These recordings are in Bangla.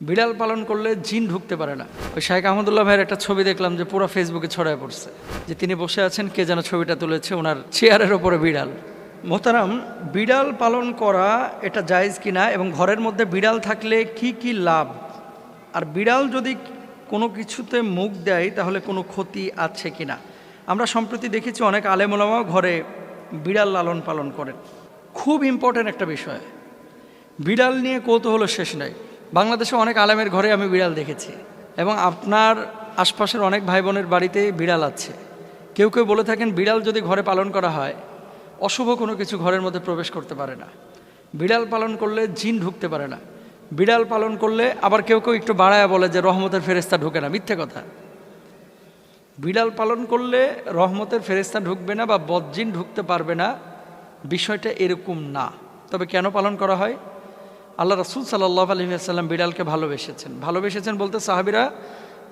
বিড়াল পালন করলে জিন ঢুকতে পারে না। ওই শাহেখ আহমদুল্লাহ ভাইয়ের একটা ছবি দেখলাম যে পুরো ফেসবুকে ছড়ায় পড়ছে, যে তিনি বসে আছেন, কে যেন ছবিটা তুলেছে, ওনার চেয়ারের ওপরে বিড়াল। মোহতারাম, বিড়াল পালন করা এটা জায়েজ কিনা এবং ঘরের মধ্যে বিড়াল থাকলে কি কি লাভ? আর বিড়াল যদি কোনো কিছুতে মুখ দেয়, তাহলে কোনো ক্ষতি আছে কিনা আমরা সম্প্রতি দেখেছি অনেক আলেমোলামাও ঘরে বিড়াল লালন পালন করেন। খুব ইম্পর্ট্যান্ট একটা বিষয়। বিড়াল নিয়ে কৌতূহল শেষ নাই। বাংলাদেশে অনেক আলেমের ঘরে আমি বিড়াল দেখেছি এবং আপনার আশপাশের অনেক ভাই বোনের বাড়িতে বিড়াল আছে। কেউ কেউ বলে থাকেন বিড়াল যদি ঘরে পালন করা হয়, অশুভ কোনো কিছু ঘরের মধ্যে প্রবেশ করতে পারে না। বিড়াল পালন করলে জিন ঢুকতে পারে না। বিড়াল পালন করলে আবার কেউ কেউ একটু বাড়ায় বলে যে রহমতের ফেরেস্তা ঢুকে না, মিথ্যে কথা। বিড়াল পালন করলে রহমতের ফেরেস্তা ঢুকবে না বা বজ্জিন ঢুকতে পারবে না। বিষয়টা এরকম না। তবে কেন পালন করা হয়? আল্লাহ রসুল সাল্লাহ আলহিহাসাল্লাম বিড়ালকে ভালোবেসেছেন। ভালোবেসেছেন বলতে সাহাবিরা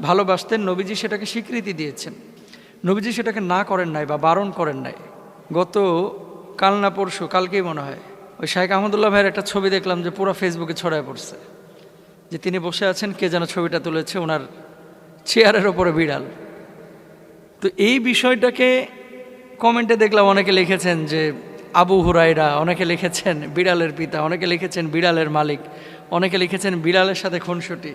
ভালোবাসতেন, নবীজি সেটাকে স্বীকৃতি দিয়েছেন। নবীজি সেটাকে না করেন নাই বা বারণ করেন নাই। গত কাল না পরশু, কালকেই মনে হয়, ওই শাহেখ আহমদুল্লাহ ভাইয়ের একটা ছবি দেখলাম যে পুরো ফেসবুকে ছড়ায় পড়ছে, যে তিনি বসে আছেন, কে যেন ছবিটা তুলেছে, ওনার চেয়ারের ওপরে বিড়াল। তো এই বিষয়টাকে কমেন্টে দেখলাম অনেকে লিখেছেন যে আবু হুরাইরা অনেকে লিখেছেন বিড়ালের পিতা, অনেকে লিখেছেন বিড়ালের মালিক, অনেকে লিখেছেন বিড়ালের সাথে খুনসুটি।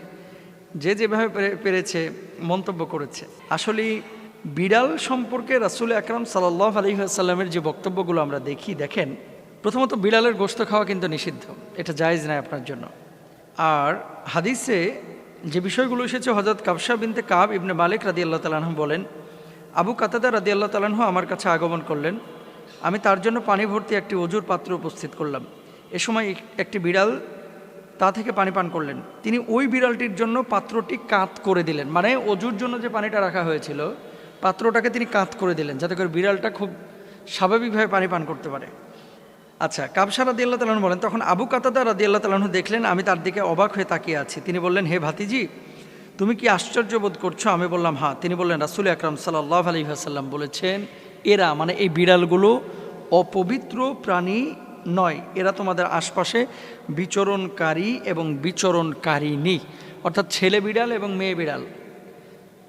যে যেভাবে পেরে- পেরেছে, মন্তব্য করেছে। আসলে বিড়াল সম্পর্কে রাসুল আকরাম সাল্লাহ আলহিহাসাল্লামের যে বক্তব্যগুলো আমরা দেখি, দেখেন, প্রথমত বিড়ালের গোস্ত খাওয়া কিন্তু নিষিদ্ধ, এটা জায়েজ নয় আপনার জন্য। আর হাদিসে যে বিষয়গুলো এসেছে হজরত কাবসা বিনতে কাব ইবনে মালিক রাদি আল্লাহ তালাহ বলেন, আবু কাতাদা রাদি আল্লাহ তালাহ আমার কাছে আগমন করলেন। আমি তার জন্য পানি ভর্তি একটি অজুর পাত্র উপস্থিত করলাম। এ সময় এক- একটি বিড়াল তা থেকে পানি পান করলেন। তিনি ওই বিড়ালটির জন্য পাত্রটি কাত করে দিলেন। মানে অজুর জন্য যে পানিটা রাখা হয়েছিল, পাত্রটাকে তিনি কাত করে দিলেন, যাতে করে বিড়ালটা খুব স্বাভাবিকভাবে পানি পান করতে পারে। আচ্ছা কাবসা রাদি আল্লাহ তালাহন বলেন, তখন আবু কাতাদা রাদি আল্লাহ তালাহন দেখলেন, আমি তার দিকে অবাক হয়ে তাকিয়ে আছি। তিনি বললেন, হে ভাতিজি, তুমি কি আশ্চর্য বোধ করছ? আমি বললাম হ্যাঁ। তিনি বললেন, রাসুল আকরাম সাল্লাহ আলী আসাল্লাম বলেছেন, এরা মানে এই বিড়ালগুলো অপবিত্র প্রাণী নয়, এরা তোমাদের আশপাশে বিচরণকারী এবং বিচরণকারিণী, অর্থাৎ ছেলে বিড়াল এবং মেয়ে বিড়াল।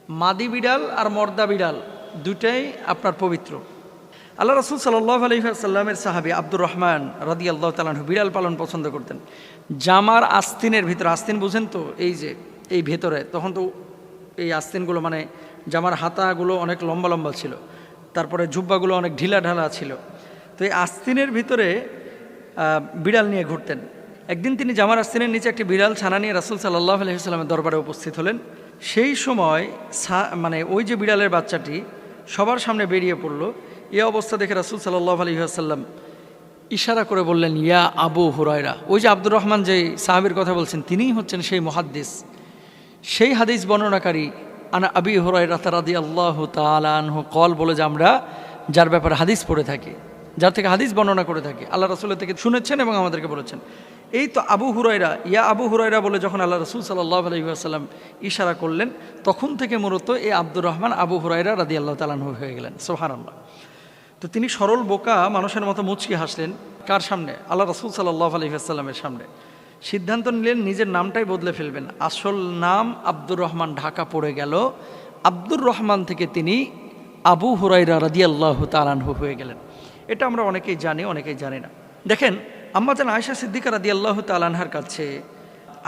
মাদি বিড়াল আর মর্দা বিড়াল দুটাই আপনার পবিত্র। আল্লাহ রসুল সাল্লাহ আলহিহাসাল্লামের সাহাবি আব্দুর রহমান রাদি আল্লাহ তালাহু বিড়াল পালন পছন্দ করতেন। জামার আস্তিনের ভিতরে, আস্তিন বুঝেন তো, এই যে, এই ভেতরে, তখন তো এই আস্তিনগুলো মানে জামার হাতাগুলো অনেক লম্বা লম্বা ছিল, তারপরে জুব্বাগুলো অনেক ঢিলা ঢালা ছিল। তো এই আস্তিনের ভিতরে বিড়াল নিয়ে ঘুরতেন। একদিন তিনি জামার আস্তিনের নিচে একটি বিড়াল ছানা নিয়ে রাসুল সাল্লাহ আলহিহাস্লামের দরবারে উপস্থিত হলেন। সেই সময় মানে ওই যে বিড়ালের বাচ্চাটি সবার সামনে বেরিয়ে পড়ল। এ অবস্থা দেখে রাসুল সাল্লাহ আলহিহাসাল্লাম ইশারা করে বললেন, ইয়া আবু হুরায়রা। ওই যে আব্দুর রহমান যে সাহাবির কথা বলছেন, তিনিই হচ্ছেন সেই মহাদ্দিস। সেই হাদিস বর্ণনাকারী আনা আবি হুরায়রা তারাদি আল্লাহ তালানহ কল বলে যে আমরা, যার ব্যাপারে হাদিস পড়ে থাকি। যার থেকে হাদিস বর্ণনা করে থাকি। আল্লাহ রসুলের থেকে শুনেছেন এবং আমাদেরকে বলেছেন। এই তো আবু হুরাইরা ইয়া আবু হুরাইরা বলে যখন আল্লাহ রসুল সাল্লাহ আলহিহাসাল্লাম ইশারা করলেন, তখন থেকে মূলত এই আব্দুর রহমান আবু হুরাইরা রাদি আল্লাহ তালান হয়ে গেলেন। সোহান আল্লাহ তো তিনি সরল বোকা, মানুষের মতো মুচকি হাসলেন। কার সামনে? আল্লাহ রসুল সাল্লাহ আলহিহাস্লামের সামনে। সিদ্ধান্ত নিলেন, নিজের নামটাই বদলে ফেলবেন। আসল নাম আব্দুর রহমান ঢাকা পড়ে গেল। আব্দুর রহমান থেকে তিনি আবু হুরাইরা রাদিয়াল্লাহ তালানহু হয়ে গেলেন। এটা আমরা অনেকেই জানি অনেকেই জানি না। দেখেন আম্মাজান আয়সা সিদ্দিকা রাদিয়াল্লাহ তালানহার কাছে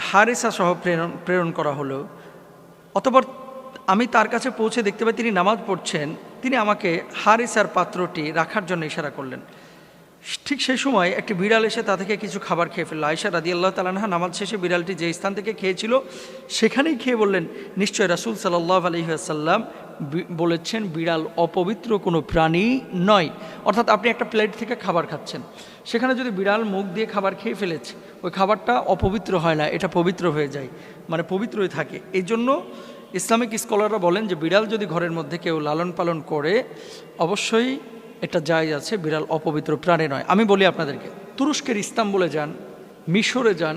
হারিসা সহ প্রেরণ প্রেরণ করা হলো। অতপর আমি তার কাছে পৌঁছে দেখতে পাই তিনি নামাজ পড়ছেন, তিনি আমাকে হারিসার পাত্রটি রাখার জন্য ইশারা করলেন। ঠিক সেই সময় একটি বিড়াল এসে তা থেকে কিছু খাবার খেয়ে ফেলল। আয়সা রাদি আল্লাহ তালানহা নামাজ শেষে বিড়ালটি যে স্থান থেকে খেয়েছিল, সেখানেই খেয়ে বললেন, নিশ্চয় রাসুল সাল্লাহ আলহিহাসাল্লাম বলেছেন, বিড়াল অপবিত্র কোনো প্রাণী নয়। অর্থাৎ আপনি একটা প্লেট থেকে খাবার খাচ্ছেন। সেখানে যদি বিড়াল মুখ দিয়ে খাবার খেয়ে ফেলেছে, ওই খাবারটা অপবিত্র হয় না, এটা পবিত্র হয়ে যায় মানে পবিত্রই থাকে। এই জন্য ইসলামিক স্কলাররা বলেন যে, বিড়াল যদি ঘরের মধ্যে কেউ লালন পালন করে, অবশ্যই এটা যায় আছে, বিড়াল অপবিত্র প্রাণী নয়। আমি বলি আপনাদেরকে, তুরস্কের ইস্তাম্বুলে যান, মিশরে যান,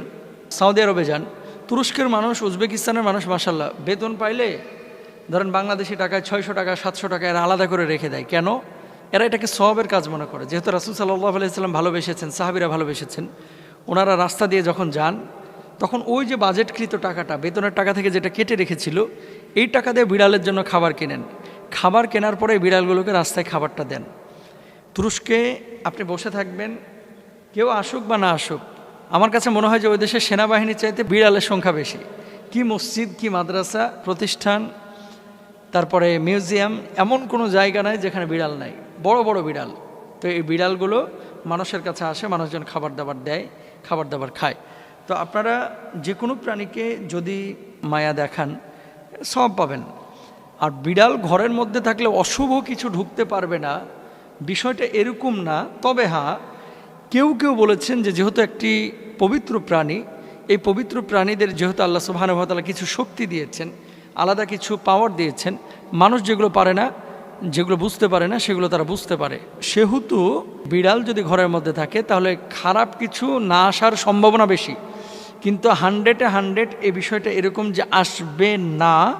সৌদি আরবে যান, তুরস্কের মানুষ, উজবেকিস্তানের মানুষ মাসাল্লাহ বেতন পাইলে ধরেন বাংলাদেশি টাকায় ছয়শো টাকা, সাতশো টাকা এরা আলাদা করে রেখে দেয়। কেন? এরা এটাকে সবের কাজ মনে করে। যেহেতু রাসুল সাল্লাহ আলাইসাল্লাম ভালোবেসেছেন, সাহাবিরা ভালোবেসেছেন, ওনারা রাস্তা দিয়ে যখন যান, তখন ওই যে বাজেটকৃত টাকাটা, বেতনের টাকা থেকে যেটা কেটে রেখেছিল, এই টাকা দিয়ে বিড়ালের জন্য খাবার কেনেন। খাবার কেনার পরে বিড়ালগুলোকে রাস্তায় খাবারটা দেন। তুরস্কে আপনি বসে থাকবেন, কেউ আসুক বা না আসুক, আমার কাছে মনে হয় যে ওই দেশের সেনাবাহিনীর চাইতে বিড়ালের সংখ্যা বেশি। কি মসজিদ, কি মাদ্রাসা, প্রতিষ্ঠান তারপরে মিউজিয়াম, এমন কোনো জায়গা নাই যেখানে বিড়াল নাই। বড় বড় বিড়াল। তো এই বিড়ালগুলো মানুষের কাছে আসে, মানুষজন খাবার দাবার দেয়, খাবার দাবার খায়। তো আপনারা যে কোনো প্রাণীকে যদি মায়া দেখান সব পাবেন। আর বিড়াল ঘরের মধ্যে থাকলে অশুভ কিছু ঢুকতে পারবে না। বিষয়টা এরকম না। তবে হ্যাঁ কেউ কেউ বলেছেন যে যেহেতু একটি পবিত্র প্রাণী, এই পবিত্র প্রাণীদের যেহেতু আল্লাহ সুবাহানুভাতালা কিছু শক্তি দিয়েছেন আলাদা কিছু পাওয়ার দিয়েছেন। মানুষ যেগুলো পারে না, যেগুলো বুঝতে পারে না, সেগুলো তারা বুঝতে পারে। সেহেতু বিড়াল যদি ঘরের মধ্যে থাকে, তাহলে খারাপ কিছু না আসার সম্ভাবনা বেশি। কিন্তু হান্ড্রেডে হান্ড্রেড এ বিষয়টা এরকম যে আসবে না,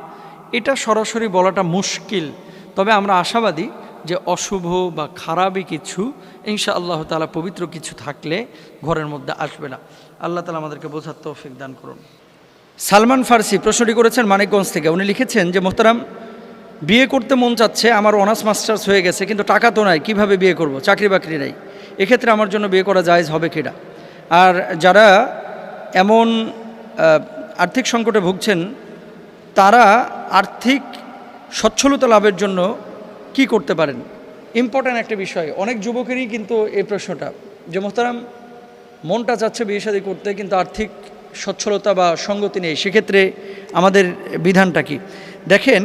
এটা সরাসরি বলাটা মুশকিল। তবে আমরা আশাবাদী যে অশুভ বা খারাপই কিছু ইনশা আল্লাহ তালা পবিত্র কিছু থাকলে ঘরের মধ্যে আসবে না। আল্লাহ তালা আমাদেরকে বোঝার তৌফিক দান করুন। সালমান ফার্সি প্রশ্নটি করেছেন মানিকগঞ্জ থেকে। উনি লিখেছেন যে, মোহতারাম, বিয়ে করতে মন চাচ্ছে, আমার অনার্স মাস্টার্স হয়ে গেছে, কিন্তু টাকা তো নাই, কীভাবে বিয়ে করব? চাকরি বাকরি নাই। এক্ষেত্রে আমার জন্য বিয়ে করা জায়েজ হবে কিনা? আর যারা এমন আর্থিক সংকটে ভুগছেন, তারা আর্থিক সচ্ছলতা লাভের জন্য কি করতে পারেন? ইম্পর্ট্যান্ট একটা বিষয়। অনেক যুবকেরই কিন্তু এই প্রশ্নটা যে, মোহতারাম, মনটা চাচ্ছে বিয়ে করতে, কিন্তু আর্থিক সচ্ছলতা বা সঙ্গতি নেই, সেক্ষেত্রে আমাদের বিধানটা কি? দেখেন,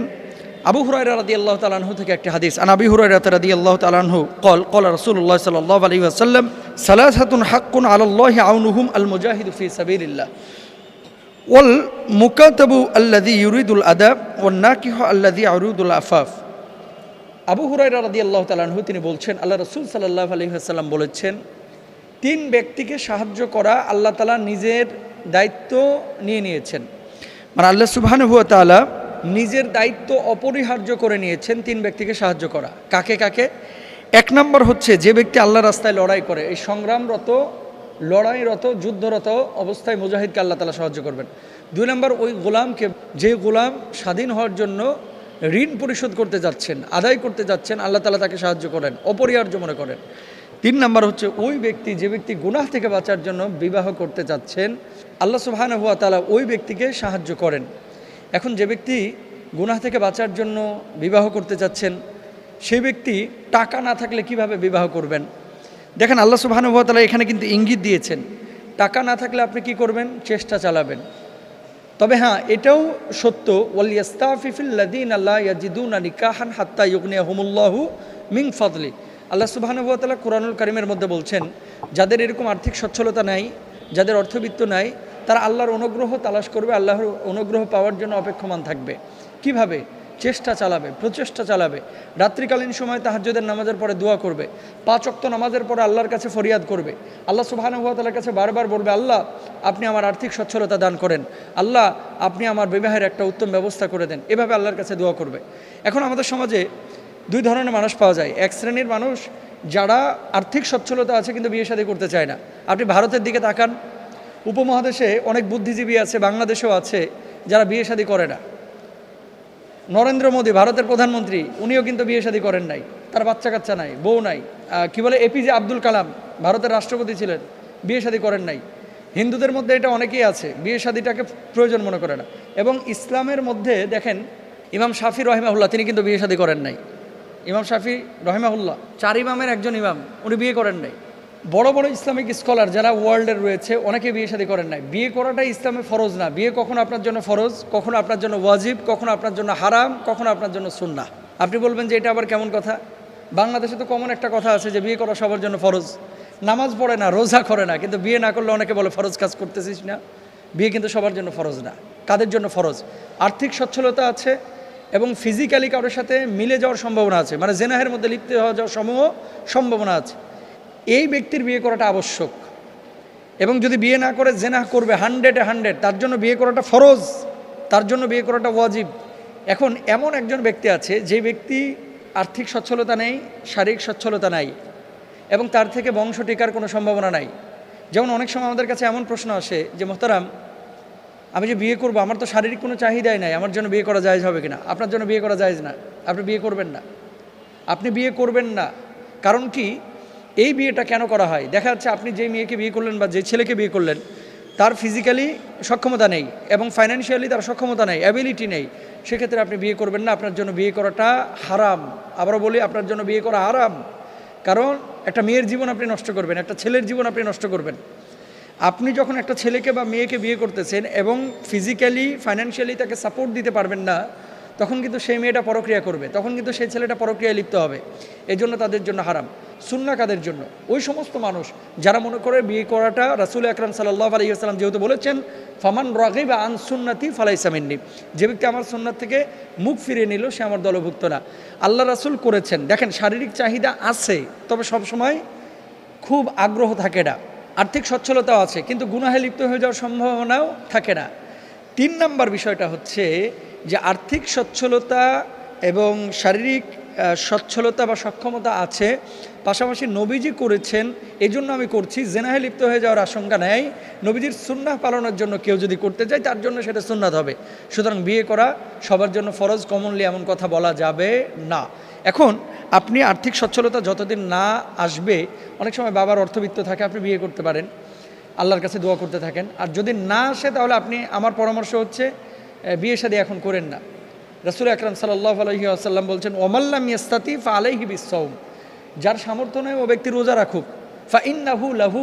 আবু হুরাইরা রাদি আল্লাহ তালাহু থেকে একটি হাদিস, আন আবি হুরাইরা রাদি আল্লাহ তালাহু কল কল রসুল্লাহ সাল্লাহ আলী আসাল্লাম সালাহাতুন হাক্কুন আল্লাহ আউনুহুম আল মুজাহিদ ফি সাবিরিল্লাহ ওয়াল মুকাতাবু আল্লাদি ইউরিদুল আদাব ওয়াল নাকিহ আল্লাদি আরুদুল আফাফ। আবু হুরাইরা রাদি আল্লাহ তালাহু তিনি বলছেন, আল্লাহ রসুল সাল্লাহ আলী আসাল্লাম বলেছেন, তিন ব্যক্তিকে সাহায্য করা আল্লাহ তালা নিজের দায়িত্ব নিয়ে নিয়েছেন। মানে আল্লাহ সুবহানুহুয়া তাআলা নিজের দায়িত্ব অপরিহার্য করে নিয়েছেন তিন ব্যক্তিকে সাহায্য করা। কাকে কাকে? এক নম্বর হচ্ছে যে ব্যক্তি আল্লাহ রাস্তায় লড়াই করে, এই সংগ্রামরত, লড়াইরত, যুদ্ধরত অবস্থায় মুজাহিদকে আল্লাহ তালা সাহায্য করবেন। দুই নম্বর, ওই গোলামকে, যে গোলাম স্বাধীন হওয়ার জন্য ঋণ পরিশোধ করতে যাচ্ছেন, আদায় করতে যাচ্ছেন, আল্লাহ তালা তাকে সাহায্য করেন, অপরিহার্য মনে করেন। তিন নম্বর হচ্ছে ওই ব্যক্তি, যে ব্যক্তি গুনাহ থেকে বাঁচার জন্য বিবাহ করতে চাচ্ছেন আল্লাহ সুবহান হুয়া তালা ওই ব্যক্তিকে সাহায্য করেন। এখন যে ব্যক্তি গুনাহ থেকে বাঁচার জন্য বিবাহ করতে চাচ্ছেন সেই ব্যক্তি টাকা না থাকলে কীভাবে বিবাহ করবেন? দেখেন, আল্লাহ সুবহান হুয়া তালা এখানে কিন্তু ইঙ্গিত দিয়েছেন, টাকা না থাকলে আপনি কি করবেন? চেষ্টা চালাবেন। তবে হ্যাঁ এটাও সত্য ওয়ালিয়াস্তাফিফিল্লাদিন আল্লাহ ইয়াজিদুন নিকাহান হাত্তা ইউগনিয়া হুমুল্লাহু মিং ফদলি। আল্লাহ সুবাহানুবতালা কোরআনুল করিমের মধ্যে বলছেন, যাদের এরকম আর্থিক সচ্ছলতা নাই, যাদের অর্থবিত্ত নাই তারা আল্লাহর অনুগ্রহ তালাশ করবে, আল্লাহর অনুগ্রহ পাওয়ার জন্য অপেক্ষমান থাকবে। কীভাবে? চেষ্টা চালাবে, প্রচেষ্টা চালাবে। রাত্রিকালীন সময় তাহাজ্জুদের নামাজের পরে দোয়া করবে। পাঁচ অক্ত নামাজের পরে আল্লাহর কাছে ফরিয়াদ করবে। আল্লাহ সুবাহানুভাতালার কাছে বারবার বলবে, আল্লাহ, আপনি আমার আর্থিক সচ্ছলতা দান করেন। আল্লাহ, আপনি আমার বিবাহের একটা উত্তম ব্যবস্থা করে দেন। এভাবে আল্লাহর কাছে দোয়া করবে। এখন আমাদের সমাজে দুই ধরনের মানুষ পাওয়া যায়। এক শ্রেণির মানুষ যারা আর্থিক সচ্ছলতা আছে কিন্তু বিয়ে শাদী করতে চায় না। আপনি ভারতের দিকে তাকান উপমহাদেশে অনেক বুদ্ধিজীবী আছে, বাংলাদেশেও আছে, যারা বিয়ে শাদী করে না। নরেন্দ্র মোদী, ভারতের প্রধানমন্ত্রী, উনিও কিন্তু বিয়ে শাদী করেন নাই। তার বাচ্চা কাচ্চা নাই, বউ নাই। কি বলে এপিজে আব্দুল কালাম, ভারতের রাষ্ট্রপতি ছিলেন, বিয়ে শাদী করেন নাই। হিন্দুদের মধ্যে এটা অনেকেই আছে, বিয়ে শাদীটাকে প্রয়োজন মনে করে না। এবং ইসলামের মধ্যে দেখেন, ইমাম শাফি রহিমাহুল্লাহ, তিনি কিন্তু বিয়ে শাদী করেন নাই। ইমাম শাফি রহিমাহুল্লাহ, চার ইমামের একজন ইমাম, উনি বিয়ে করেন নাই। বড় বড় ইসলামিক স্কলার যারা ওয়ার্ল্ডের রয়েছে, অনেকে বিয়ে শাদী করেন নাই। বিয়ে করাটা ইসলামে ফরজ না। বিয়ে কখনো আপনার জন্য ফরজ, কখনো আপনার জন্য ওয়াজিব, কখনো আপনার জন্য হারাম, কখনো আপনার জন্য সুন্নাহ। আপনি বলবেন যে এটা আবার কেমন কথা? বাংলাদেশে তো কমন একটা কথা আছে যে বিয়ে করা সবার জন্য ফরজ। নামাজ পড়ে না, রোজা করে না, কিন্তু বিয়ে না করলে অনেকে বলে ফরজ কাজ করতেছিস না। বিয়ে কিন্তু সবার জন্য ফরজ না, কাদের জন্য ফরজ? আর্থিক সচ্ছলতা আছে এবং ফিজিক্যালি কারোর সাথে মিলে যাওয়ার সম্ভাবনা আছে। মানে জেনাহের মধ্যে লিপ্ত হওয়া যাওয়ার সমূহ সম্ভাবনা আছে। এই ব্যক্তির বিয়ে করাটা আবশ্যক। এবং যদি বিয়ে না করে, জেনা করবে হান্ড্রেডে হান্ড্রেড তার জন্য বিয়ে করাটা ফরজ, তার জন্য বিয়ে করাটা ওয়াজিব। এখন এমন একজন ব্যক্তি আছে, যে ব্যক্তি আর্থিক সচ্ছলতা নেই, শারীরিক সচ্ছলতা নাই, এবং তার থেকে বংশ টিকার কোনো সম্ভাবনা নাই। যেমন অনেক সময় আমাদের কাছে এমন প্রশ্ন আসে যে, মোহতারাম, আমি যে বিয়ে করব, আমার তো শারীরিক কোনো চাহিদাই নাই, আমার জন্য বিয়ে করা জায়েজ হবে কিনা? আপনার জন্য বিয়ে করা জায়েজ না, আপনি বিয়ে করবেন না। আপনি বিয়ে করবেন না। কারণ কি? এই বিয়েটা কেন করা হয়? দেখা যাচ্ছে আপনি যে মেয়েকে বিয়ে করলেন বা যে ছেলেকে বিয়ে করলেন, তার ফিজিক্যালি সক্ষমতা নেই এবং ফাইন্যান্সিয়ালি তার সক্ষমতা নেই অ্যাবিলিটি নেই। সেক্ষেত্রে আপনি বিয়ে করবেন না, আপনার জন্য বিয়ে করাটা হারাম। আবারও বলি, আপনার জন্য বিয়ে করা হারাম। কারণ একটা মেয়ের জীবন আপনি নষ্ট করবেন, একটা ছেলের জীবন আপনি নষ্ট করবেন। আপনি যখন একটা ছেলেকে বা মেয়েকে বিয়ে করতেছেন এবং ফিজিক্যালি ফাইন্যান্সিয়ালি তাকে সাপোর্ট দিতে পারবেন না তখন কিন্তু সেই মেয়েটা পরক্রিয়া করবে, তখন কিন্তু সেই ছেলেটা পরক্রিয়ায় লিপ্ত হবে। এই জন্য তাদের জন্য হারাম। সুন্না কাদের জন্য? ওই সমস্ত মানুষ যারা মনে করে বিয়ে করাটা রাসুল আকরাম সাল্লাহ আলহিহাস্লাম যেহেতু বলেছেন, ফামান রাগি বা আন সুন্নাতি ফালাইসামিন্নি যে ব্যক্তি আমার সুন্নাত থেকে মুখ ফিরিয়ে নিল, সে আমার দলভুক্ত না। আল্লাহ রাসুল করেছেন। দেখেন, শারীরিক চাহিদা আছে, তবে সবসময় খুব আগ্রহ থাকে না। আর্থিক সচ্ছলতাও আছে, কিন্তু গুনাহে লিপ্ত হয়ে যাওয়ার সম্ভাবনাও থাকে না। তিন নাম্বার বিষয়টা হচ্ছে যে আর্থিক সচ্ছলতা এবং শারীরিক সচ্ছলতা বা সক্ষমতা আছে, পাশাপাশি নবীজি করেছেন এই জন্য আমি করছি, জেনাহে লিপ্ত হয়ে যাওয়ার আশঙ্কা নেই, নবীজির সুন্নাহ পালনের জন্য কেউ যদি করতে চায়, তার জন্য সেটা সুন্নাত হবে। সুতরাং বিয়ে করা সবার জন্য ফরজ কমনলি এমন কথা বলা যাবে না। এখন আপনি আর্থিক সচ্ছলতা যতদিন না আসবে, অনেক সময় বাবার অর্থবিত্ত থাকে, আপনি বিয়ে করতে পারেন। আল্লাহর কাছে দোয়া করতে থাকেন। আর যদি না আসে, তাহলে আপনি, আমার পরামর্শ হচ্ছে বিয়ে শাদী এখন করেন না। রসুল আকরাম সাল্লাহ আলহি আসাল্লাম বলছেন ওমাল্লাম ফা আলাইহি বিসৌম যার সামর্থ্য নয়, ও ব্যক্তি রোজা রাখুক। ফা ইন্নাহু লাহু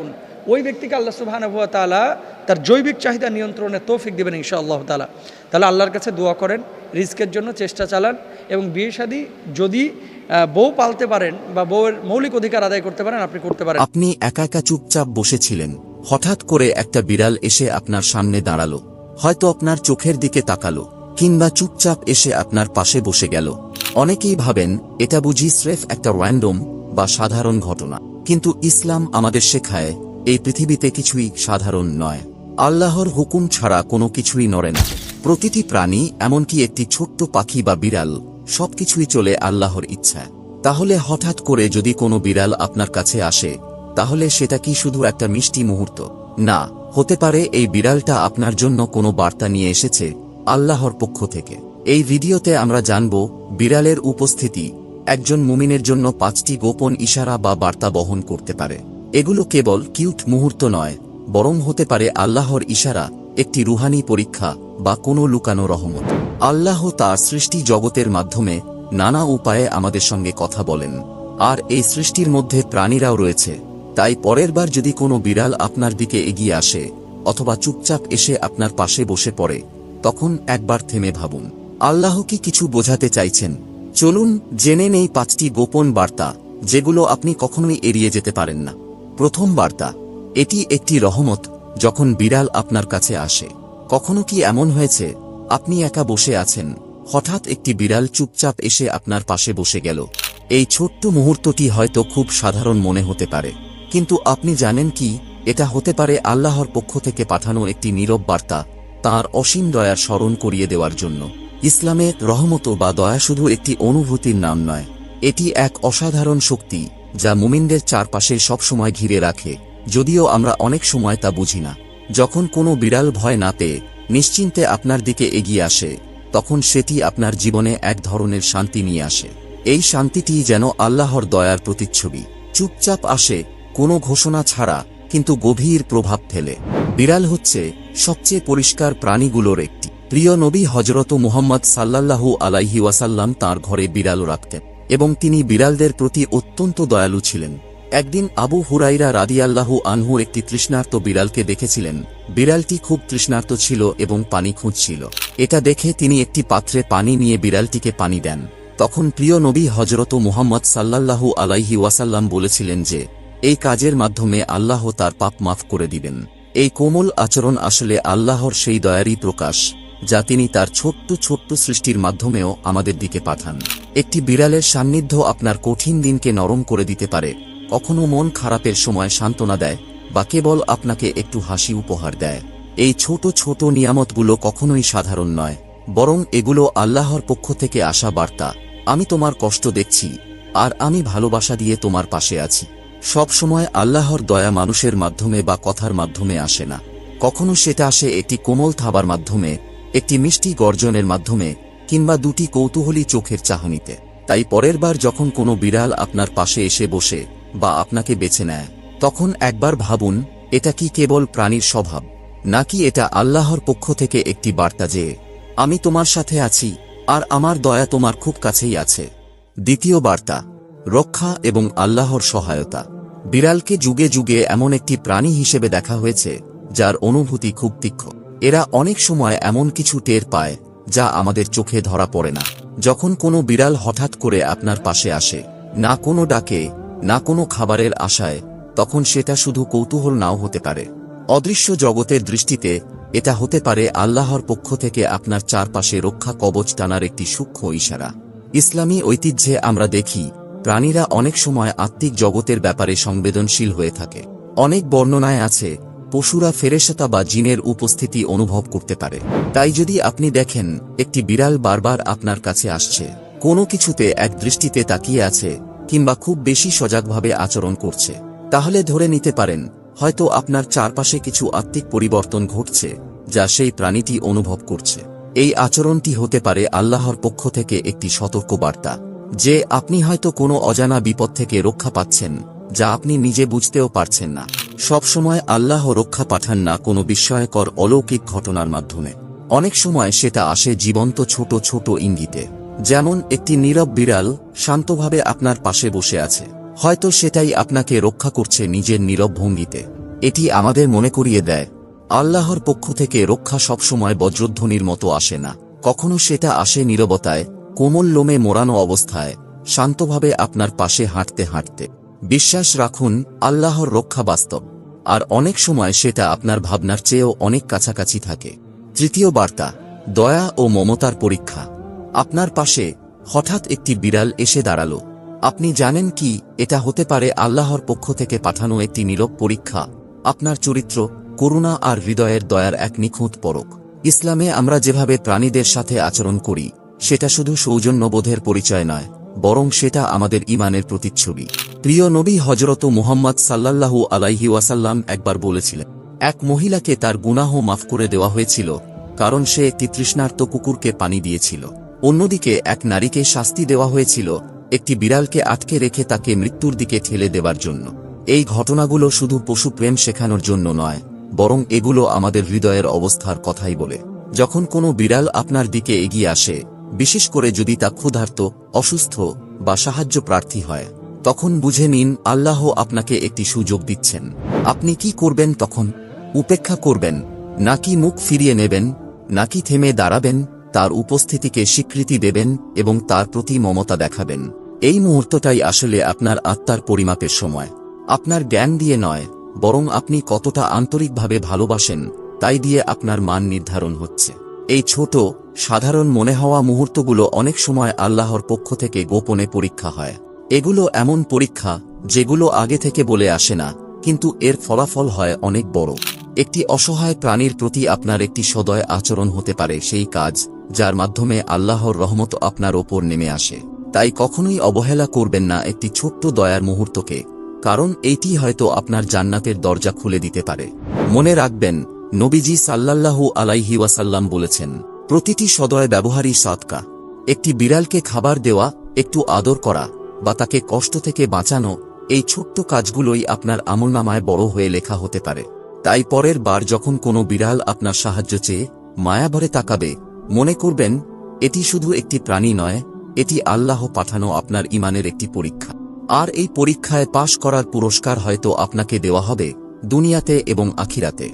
উন ওই ব্যক্তিকে আল্লাহ সুবহানাহু ওয়া তাআলা তার জৈবিক চাহিদা নিয়ন্ত্রণে তৌফিক দেবেন ইনশা আল্লাহ তালা তাহলে আল্লাহর কাছে দোয়া করেন রিস্কের জন্য চেষ্টা চালান এবং বিয়ে শাদী যদি বউ পালতে পারেন বা বউয়ের মৌলিক অধিকার আদায় করতে পারেন, আপনি করতে পারেন। আপনি একা একা চুপচাপ বসেছিলেন। হঠাৎ করে একটা বিড়াল এসে আপনার সামনে দাঁড়াল। হয়তো আপনার চোখের দিকে তাকালো, কিংবা চুপচাপ এসে আপনার পাশে বসে গেল। অনেকেই ভাবেন, এটা বুঝি স্রেফ একটা র্যান্ডম বা সাধারণ ঘটনা। কিন্তু ইসলাম আমাদের শেখায়, এই পৃথিবীতে কিছুই সাধারণ নয়। আল্লাহর হুকুম ছাড়া কোনো কিছুই নড়ে না। প্রতিটি প্রাণী, এমনকি একটি ছোট্ট পাখি বা বিড়াল, সবকিছুই চলে আল্লাহর ইচ্ছা। তাহলে হঠাৎ করে যদি কোনো বিড়াল আপনার কাছে আসে, তাহলে সেটা কি শুধু একটা মিষ্টি মুহূর্ত? না। হতে পারে এই বিড়ালটা আপনার জন্য কোনো বার্তা নিয়ে এসেছে আল্লাহর পক্ষ থেকে। এই ভিডিওতে আমরা জানব, বিড়ালের উপস্থিতি, একজন মুমিনের জন্য পাঁচটি গোপন ইশারা বা বার্তা বহন করতে পারে। এগুলো কেবল কিউট মুহূর্ত নয়, বরং হতে পারে আল্লাহর ইশারা, একটি রুহানি পরীক্ষা বা কোনো লুকানো রহমত। আল্লাহ তার সৃষ্টি জগতের মাধ্যমে নানা উপায়ে আমাদের সঙ্গে কথা বলেন, আর এই সৃষ্টির মধ্যে প্রাণীরাও রয়েছে। তাই পরের বার যদি কোনো বিড়াল আপনার দিকে এগিয়ে আসে, অথবা চুপচাপ এসে আপনার পাশে বসে পড়ে, তখন একবার থেমে ভাবুন। আল্লাহ কি কিছু বোঝাতে চাইছেন? চলুন জেনে নেই পাঁচটি গোপন বার্তা, যেগুলো আপনি কখনোই এড়িয়ে যেতে পারেন না। প্রথম বার্তা, এটি একটি রহমত যখন বিড়াল আপনার কাছে আসে। কখনো কি এমন হয়েছে, আপনি একা বসে আছেন, হঠাৎ একটি বিড়াল চুপচাপ এসে আপনার পাশে বসে গেল? এই ছোট্ট মুহূর্তটি হয়তো খুব সাধারণ মনে হতে পারে। কিন্তু আপনি জানেন কি, এটা হতে পারে আল্লাহর পক্ষ থেকে পাঠানো একটি নীরব বার্তা, তাঁর অসীম দয়ার স্মরণ করিয়ে দেওয়ার জন্য। ইসলামে রহমত বা দয়া শুধু একটি অনুভূতির নাম নয়, এটি এক অসাধারণ শক্তি, যা মুমিনদের চারপাশে সবসময় ঘিরে রাখে, যদিও আমরা অনেক সময় তা বুঝি না। যখন কোনো বিড়াল ভয় না পেয়ে নিশ্চিন্তে আপনার দিকে এগিয়ে আসে, তখন সেটি আপনার জীবনে এক ধরনের শান্তি নিয়ে আসে। এই শান্তিটি যেন আল্লাহর দয়ার প্রতিচ্ছবি। চুপচাপ আসে কোনো ঘোষণা ছাড়া কিন্তু গভীর প্রভাব ফেলে। বিড়াল হচ্ছে সবচেয়ে পরিষ্কার প্রাণীগুলোর একটি। প্রিয় নবী হজরত মুহাম্মদ সাল্লাল্লাহু আলাইহি ওয়াসাল্লাম তাঁর ঘরে বিড়ালও রাখতেন এবং তিনি বিড়ালদের প্রতি অত্যন্ত দয়ালু ছিলেন। একদিন আবু হুরাইরা রাদিয়াল্লাহু আনহু একটি তৃষ্ণার্ত বিড়ালকে দেখেছিলেন। বিড়ালটি খুব তৃষ্ণার্ত ছিল এবং পানি খুঁজছিল। এটা দেখে তিনি একটি পাত্রে পানি নিয়ে বিড়ালটিকে পানি দেন। তখন প্রিয় নবী হজরত মুহাম্মদ সাল্লাল্লাহু আলাইহি ওয়াসাল্লাম বলেছিলেন যে এই কাজের মাধ্যমে আল্লাহ তার পাপ মাফ করে দিবেন। এই কোমল আচরণ আসলে আল্লাহর সেই দয়ারই প্রকাশ, যা তিনি তার ছোট্ট ছোট্ট সৃষ্টির মাধ্যমেও আমাদের দিকে পাঠান। একটি বিড়ালের সান্নিধ্য আপনার কঠিন দিনকে নরম করে দিতে পারে। কখনো মন খারাপের সময় সান্ত্বনা দেয়, বা কেবল আপনাকে একটু হাসি উপহার দেয়। এই ছোট ছোট নিয়ামতগুলো কখনোই সাধারণ নয়, বরং এগুলো আল্লাহর পক্ষ থেকে আসা বার্তা। আমি তোমার কষ্ট দেখছি, আর আমি ভালোবাসা দিয়ে তোমার পাশে আছি। সব সময় আল্লাহর দয়া মানুষের মাধ্যমে বা কথার মাধ্যমে আসে না। কখনো সেটা আসে একটি কোমল থাবার মাধ্যমে, একটি মিষ্টি গর্জনের মাধ্যমে, কিংবা দুটি কৌতূহলী চোখের চাহনিতে। তাই পরের বার যখন কোনো বিড়াল আপনার পাশে এসে বসে বা আপনাকে বেছে নেয়, তখন একবার ভাবুন, এটা কি কেবল প্রাণীর স্বভাব, নাকি এটা আল্লাহর পক্ষ থেকে একটি বার্তা যে, আমি তোমার সাথে আছি, আর আমার দয়া তোমার খুব কাছেই আছে। দ্বিতীয় বার্তা রক্ষা এবং আল্লাহর সহায়তা। বিড়ালকে যুগে যুগে এমন একটি প্রাণী হিসেবে দেখা হয়েছে, যার অনুভূতি খুব তীক্ষ্ণ। এরা অনেক সময় এমন কিছু টের পায়, যা আমাদের চোখে ধরা পড়ে না। যখন কোনো বিড়াল হঠাৎ করে আপনার পাশে আসে, না কোনো ডাকে, না কোনো খাবারের আশায়, তখন সেটা শুধু কৌতূহল নাও হতে পারে। অদৃশ্য জগতের দৃষ্টিতে এটা হতে পারে আল্লাহর পক্ষ থেকে আপনার চারপাশে রক্ষা কবচ টানার একটি সূক্ষ্ম ইশারা। ইসলামী ঐতিহ্যে আমরা দেখি প্রাণীরা অনেক সময় আত্মিক জগতের ব্যাপারে সংবেদনশীল হয়ে থাকে। অনেক বর্ণনায় আছে, পশুরা ফেরেশতা বা জিনের উপস্থিতি অনুভব করতে পারে। তাই যদি আপনি দেখেন, একটি বিড়াল বারবার আপনার কাছে আসছে। কোনো কিছুতে এক দৃষ্টিতে তাকিয়ে আছে, কিংবা খুব বেশি সজাগভাবে আচরণ করছে। তাহলে ধরে নিতে পারেন, হয়তো আপনার চারপাশে কিছু আত্মিক পরিবর্তন ঘটছে, যা সেই প্রাণীটি অনুভব করছে। এই আচরণটি হতে পারে আল্লাহর পক্ষ থেকে একটি সতর্ক বার্তা যে আপনি হয়তো কোনো অজানা বিপদ থেকে রক্ষা পাচ্ছেন, যা আপনি নিজে বুঝতেও পারছেন না। সবসময় আল্লাহ রক্ষা পাঠান না কোনো বিস্ময়কর অলৌকিক ঘটনার মাধ্যমে। অনেক সময় সেটা আসে জীবন্ত ছোট ছোট ইঙ্গিতে। যেমন একটি নীরব বিড়াল শান্তভাবে আপনার পাশে বসে আছে। হয়তো সেটাই আপনাকে রক্ষা করছে নিজের নীরব ভঙ্গিতে। এটি আমাদের মনে করিয়ে দেয়, আল্লাহর পক্ষ থেকে রক্ষা সবসময় বজ্রধ্বনির মতো আসে না। কখনো সেটা আসে নীরবতায় কোমল লোমে মোড়ানো অবস্থায় শান্তভাবে আপনার পাশে হাঁটতে হাঁটতে। বিশ্বাস রাখুন, আল্লাহর রক্ষা বাস্তব। আর অনেক সময় সেটা আপনার ভাবনার চেয়েও অনেক কাছাকাছি থাকে। তৃতীয় বার্তা, দয়া ও মমতার পরীক্ষা। আপনার পাশে হঠাৎ একটি বিড়াল এসে দাঁড়াল। আপনি জানেন কি, এটা হতে পারে আল্লাহর পক্ষ থেকে পাঠানো একটি নীরব পরীক্ষা। আপনার চরিত্র, করুণা আর হৃদয়ের দয়ার এক নিখুঁত পরক। ইসলামে আমরা যেভাবে প্রাণীদের সাথে আচরণ করি সেটা শুধু সৌজন্যবোধের পরিচয় নয়, বরং সেটা আমাদের ইমানের প্রতিচ্ছবি। প্রিয় নবী হজরত মুহাম্মদ সাল্লাল্লাহু আলাইহি ওয়াসাল্লাম একবার বলেছিলেন, এক মহিলাকে তার গুনাহ মাফ করে দেওয়া হয়েছিল, কারণ সে একটি তৃষ্ণার্ত কুকুরকে পানি দিয়েছিল। অন্যদিকে এক নারীকে শাস্তি দেওয়া হয়েছিল, একটি বিড়ালকে আটকে রেখে তাকে মৃত্যুর দিকে ঠেলে দেবার জন্য। এই ঘটনাগুলো শুধু পশু প্রেম শেখানোর জন্য নয়, বরং এগুলো আমাদের হৃদয়ের অবস্থার কথাই বলে। যখন কোনো বিড়াল আপনার দিকে এগিয়ে আসে বিশেষ করে যদি তা ক্ষুধার্ত, অসুস্থ বা সাহায্য প্রার্থী হয়, তখন বুঝে নিন আল্লাহ আপনাকে একটি সুযোগ দিচ্ছেন। আপনি কি করবেন তখন? উপেক্ষা করবেন, নাকি মুখ ফিরিয়ে নেবেন, নাকি থেমে দাঁড়াবেন, তার উপস্থিতিকে স্বীকৃতি দেবেন এবং তার প্রতি মমতা দেখাবেন। এই মুহূর্তটাই আসলে আপনার আত্মার পরিমাপের সময়। আপনার জ্ঞান দিয়ে নয়, বরং আপনি কতটা আন্তরিকভাবে ভালোবাসেন, তাই দিয়ে আপনার মান নির্ধারণ হচ্ছে। এই ছোট সাধারণ মনে হওয়া মুহূর্তগুলো অনেক সময় আল্লাহর পক্ষ থেকে গোপনে পরীক্ষা হয়। এগুলো এমন পরীক্ষা, যেগুলো আগে থেকে বলে আসে না, কিন্তু এর ফলাফল হয় অনেক বড়। একটি অসহায় প্রাণীর প্রতি আপনার একটি সদয় আচরণ হতে পারে সেই কাজ, যার মাধ্যমে আল্লাহর রহমত আপনার ওপর নেমে আসে। তাই কখনোই অবহেলা করবেন না একটি ছোট্ট দয়ার মুহূর্তকে, কারণ এইটি হয়তো আপনার জান্নাতের দরজা খুলে দিতে পারে। মনে রাখবেন, নবীজি সাল্লাল্লাহু আলাইহি ওয়াসাল্লাম বলেছেন প্রতিটি সদয় ব্যবহারই সাদকা। একটি বিড়ালকে খাবার দেওয়া, একটু আদর করা, বা তাকে কষ্ট থেকে বাঁচানো, এই ছোট্ট কাজগুলোই আপনার আমলনামায় বড় হয়ে লেখা হতে পারে। তাই পরের বার যখন কোনো বিড়াল আপনার সাহায্য চেয়ে মায়াভরে তাকাবে, মনে করবেন, এটি শুধু একটি প্রাণী নয়, এটি আল্লাহ পাঠানো আপনার ইমানের একটি পরীক্ষা। আর এই পরীক্ষায় পাশ করার পুরস্কার হয়তো আপনাকে দেওয়া হবে, দুনিয়াতে এবং আখিরাতে।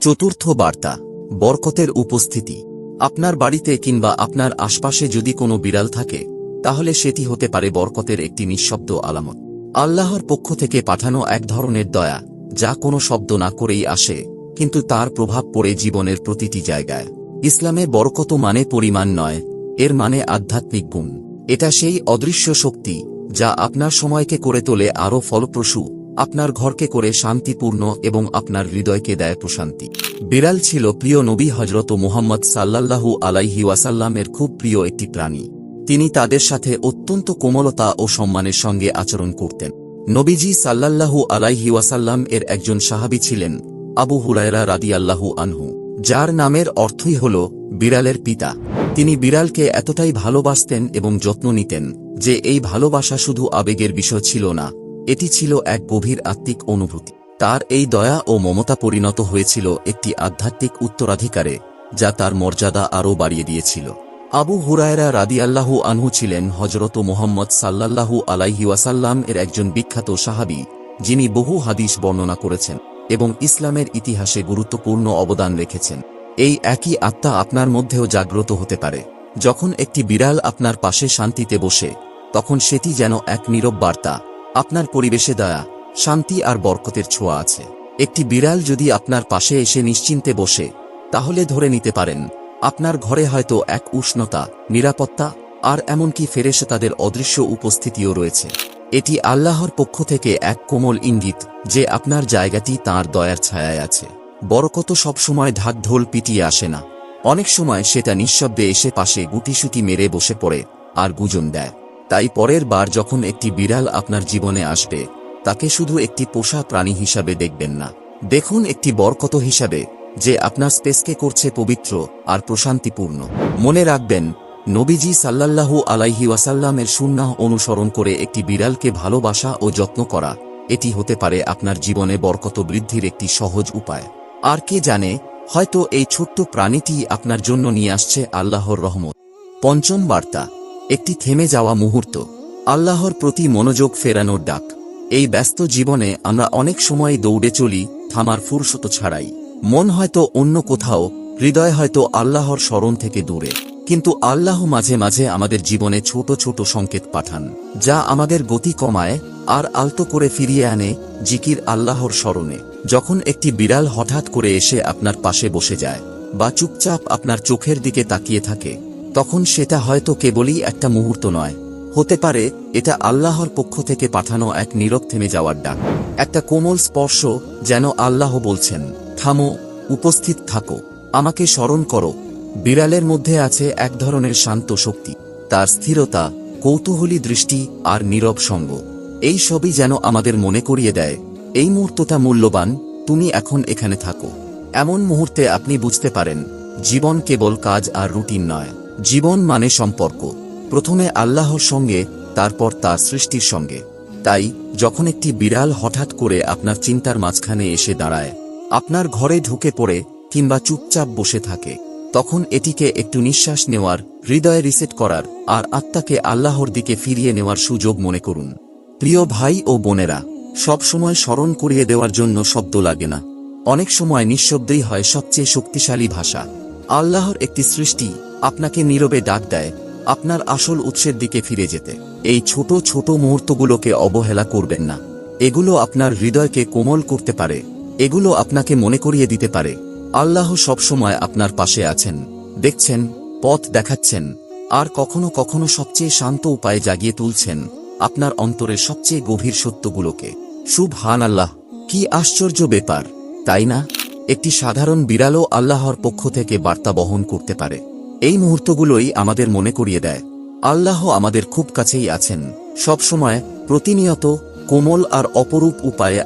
চতুর্থ বার্তা, বরকতের উপস্থিতি। আপনার বাড়িতে কিংবা আপনার আশপাশে যদি কোনো বিড়াল থাকে, তাহলে সেটি হতে পারে বরকতের একটি নিঃশব্দ আলামত। আল্লাহর পক্ষ থেকে পাঠানো এক ধরনের দয়া, যা কোনো শব্দ না করেই আসে, কিন্তু তার প্রভাব পড়ে জীবনের প্রতিটি জায়গায়। ইসলামে বরকত মানে পরিমাণ নয়, এর মানে আধ্যাত্মিক গুণ। এটা সেই অদৃশ্য শক্তি, যা আপনার সময়কে করে তোলে আরও ফলপ্রসূ, আপনার ঘরকে করে শান্তিপূর্ণ এবং আপনার হৃদয়কে দেয় প্রশান্তি। বিড়াল ছিল প্রিয় নবী হজরত মুহাম্মদ সাল্লাল্লাহু আলাইহি ওয়াসাল্লামের খুব প্রিয় একটি প্রাণী। তিনি তাদের সাথে অত্যন্ত কোমলতা ও সম্মানের সঙ্গে আচরণ করতেন। নবীজি সাল্লাল্লাহু আলাইহি ওয়াসাল্লাম এর একজন সাহাবী ছিলেন, আবু হুরায়রা রাদিয়াল্লাহু আনহু, যার নামের অর্থই হল বিড়ালের পিতা। তিনি বিড়ালকে এতটাই ভালোবাসতেন এবং যত্ন নিতেন যে এই ভালোবাসা শুধু আবেগের বিষয় ছিল না, এটি ছিল এক গভীর আত্মিক অনুভূতি। তার এই দয়া ও মমতা পরিণত হয়েছিল একটি আধ্যাত্মিক উত্তরাধিকারে, যা তার মর্যাদা আরও বাড়িয়ে দিয়েছিল। আবু হুরায়রা রাদিয়াল্লাহু আনহু ছিলেন হজরত মোহাম্মদ সাল্লাল্লাহু আলাইহি ওয়াসাল্লাম এর একজন বিখ্যাত সাহাবী, যিনি বহু হাদিস বর্ণনা করেছেন এবং ইসলামের ইতিহাসে গুরুত্বপূর্ণ অবদান রেখেছেন। এই একই আত্মা আপনার মধ্যেও জাগ্রত হতে পারে। যখন একটি বিড়াল আপনার পাশে শান্তিতে বসে, তখন সেটি যেন এক নীরব বার্তা। আপনার পরিবেশে দয়া শান্তি আর বরকতের ছোঁয়া আছে। একটি বিড়াল যদি আপনার পাশে এসে নিশ্চিন্তে বসে, তাহলে ধরে নিতে পারেন, আপনার ঘরে হয়তো এক উষ্ণতা, নিরাপত্তা, আর এমনকি ফেরেসে তাদের অদৃশ্য উপস্থিতিও রয়েছে। এটি আল্লাহর পক্ষ থেকে এক কোমল ইঙ্গিত যে আপনার জায়গাটি তার দয়ার ছায়ায় আছে। বরকত সবসময় ঢাক ঢোল পিটিয়ে আসে না। অনেক সময় সেটা নিঃশব্দে এসে পাশে গুটিসুটি মেরে বসে পড়ে আর গুজন দেয়। তাই পরের বার যখন একটি বিড়াল আপনার জীবনে আসবে তাকে শুধু একটি পোষা প্রাণী হিসাবে দেখবেন না। দেখুন একটি বরকত হিসাবে, যে আপনার স্পেসকে করছে পবিত্র আর প্রশান্তিপূর্ণ। মনে রাখবেন, নবীজি সাল্লাল্লাহু আলাইহি ওয়াসাল্লামের সুন্নাহ অনুসরণ করে একটি বিড়ালকে ভালোবাসা ও যত্ন করা, এটি হতে পারে আপনার জীবনে বরকত বৃদ্ধির একটি সহজ উপায়। আর কে জানে, হয়তো এই ছোট্ট প্রাণীটি আপনার জন্য নিয়ে আসছে আল্লাহর রহমত। পঞ্চম বার্তা, একটি থেমে যাওয়া মুহূর্ত। আল্লাহর প্রতি মনোযোগ ফেরানোর ডাক। এই ব্যস্ত জীবনে আমরা অনেক সময় দৌড়ে চলি, থামার ফুরসত ছাড়াই। মন হয়তো অন্য কোথাও, হৃদয় হয়তো আল্লাহর স্মরণ থেকে দূরে। কিন্তু আল্লাহ মাঝে মাঝে আমাদের জীবনে ছোট ছোট সংকেত পাঠান, যা আমাদের গতি কমায় আর আলতো করে ফিরিয়ে আনে জিকির আল্লাহর স্মরণে। যখন একটি বিড়াল হঠাৎ করে এসে আপনার পাশে বসে যায় বা চুপচাপ আপনার চোখের দিকে তাকিয়ে থাকে, তখন সেটা হয়তো কেবলই একটা মুহূর্ত নয় হতে পারে, এটা আল্লাহর পক্ষ থেকে পাঠানো এক নীরব থেমে যাওয়ার ডাক। একটা কোমল স্পর্শ যেন আল্লাহ বলছেন, থামো, উপস্থিত থাকো, আমাকে স্মরণ করো। বিড়ালের মধ্যে আছে এক ধরনের শান্ত শক্তি। তার স্থিরতা, কৌতূহলী দৃষ্টি আর নীরব সঙ্গ। এই সবই যেন আমাদের মনে করিয়ে দেয়, এই মুহূর্তটা মূল্যবান, তুমি এখন এখানে থাকো। এমন মুহূর্তে আপনি বুঝতে পারেন, জীবন কেবল কাজ আর রুটিন নয়। জীবন মানে সম্পর্ক। প্রথমে আল্লাহর সঙ্গে, তারপর তার সৃষ্টির সঙ্গে। তাই, যখন একটি বিড়াল হঠাৎ করে আপনার চিন্তার মাঝখানে এসে দাঁড়ায়, আপনার ঘরে ঢুকে পড়ে কিংবা চুপচাপ বসে থাকে, তখন এটিকে একটু নিঃশ্বাস নেওয়ার, হৃদয় রিসেট করার আর আত্মাকে আল্লাহর দিকে ফিরিয়ে নেওয়ার সুযোগ মনে করুন। প্রিয় ভাই ও বোনেরা সবসময় স্মরণ করিয়ে দেওয়ার জন্য শব্দ লাগে না। অনেক সময় নিঃশব্দেই হয় সবচেয়ে শক্তিশালী ভাষা। আল্লাহর একটি সৃষ্টি আপনাকে নীরবে ডাক দেয় আপনার আসল উৎসের দিকে ফিরে যেতে। এই ছোট ছোট মুহূর্তগুলোকে অবহেলা করবেন না। এগুলো আপনার হৃদয়কে কোমল করতে পারে। এগুলো আপনাকে মনে করিয়ে দিতে পারে। আল্লাহ সবসময় আপনার পাশে আছেন। দেখছেন, পথ দেখাচ্ছেন। আর কখনো কখনো সবচেয়ে শান্ত উপায়ে জাগিয়ে তুলছেন আপনার অন্তরের সবচেয়ে গভীর সত্যগুলোকে। শুভ হান আল্লাহ কি আশ্চর্য ব্যাপার, তাই না? একটি সাধারণ বিড়ালও আল্লাহর পক্ষ থেকে বার্তা বহন করতে পারে। এই মুহূর্তগুলোই আমাদের মনে করিয়ে দেয়। আল্লাহ আমাদের খুব কাছেই আছেন। সবসময় প্রতিনিয়ত কোমল আর অপরূপ উপায়ে